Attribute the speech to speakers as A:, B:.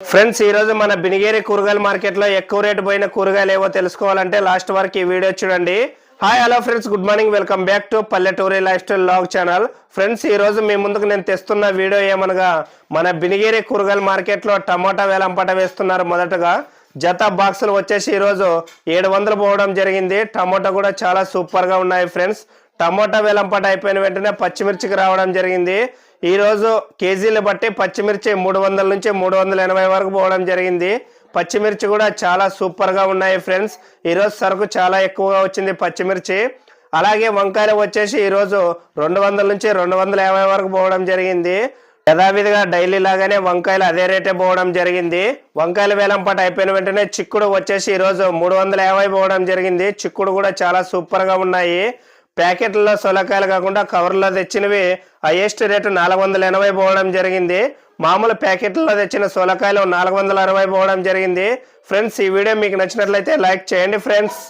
A: Friends ఈ రోజు మన బినిగేరి కూరగాయల మార్కెట్లో ఎక్కువ రేటు పోయిన కూరగాయలు ఏవో తెలుసుకోవాలంటే లాస్ట్ వరకు ఈ వీడియో చూడండి. Hi hello friends good morning welcome back to Palleturi lifestyle vlog channel friends ఈ రోజు మీ ముందుకు నేను తెస్తున్న వీడియో ఏమనగా మన బినిగేరి కూరగాయల మార్కెట్లో టమాటా వేలంపట వేస్తున్నారు మొదటగా. జత బాక్సులు వచ్చేసి ఈరోజు ఏడు వందలు పోవడం జరిగింది. టమాటా కూడా చాలా సూపర్గా ఉన్నాయి ఫ్రెండ్స్ టమోటా వేలంపాట అయిపోయిన వెంటనే పచ్చిమిర్చికి రావడం జరిగింది. ఈరోజు కేజీలు బట్టి పచ్చిమిర్చి మూడు వందల నుంచి మూడు వందల ఎనభై వరకు పోవడం జరిగింది. పచ్చిమిర్చి కూడా చాలా సూపర్గా ఉన్నాయి ఫ్రెండ్స్. ఈరోజు సరుకు చాలా ఎక్కువగా వచ్చింది పచ్చిమిర్చి. అలాగే వంకాయలు వచ్చేసి ఈరోజు రెండు వందల నుంచి రెండు వందల యాభై వరకు పోవడం జరిగింది. యథావిధిగా డైలీ లాగానే వంకాయలు అదే రేటే పోవడం జరిగింది. వంకాయల వేలంపాట అయిపోయిన వెంటనే చిక్కుడు వచ్చేసి ఈరోజు మూడు వందల యాభై పోవడం జరిగింది. చిక్కుడు కూడా చాలా సూపర్గా ఉన్నాయి. ప్యాకెట్లలో సొలకాయలు కాకుండా కవర్లో తెచ్చినవి హైయెస్ట్ రేటు నాలుగు వందల ఎనభై పోవడం జరిగింది. మామూలు ప్యాకెట్లలో తెచ్చిన సొలకాయలు నాలుగు వందల అరవై పోవడం జరిగింది. ఫ్రెండ్స్ ఈ వీడియో మీకు నచ్చినట్లయితే లైక్ చేయండి ఫ్రెండ్స్.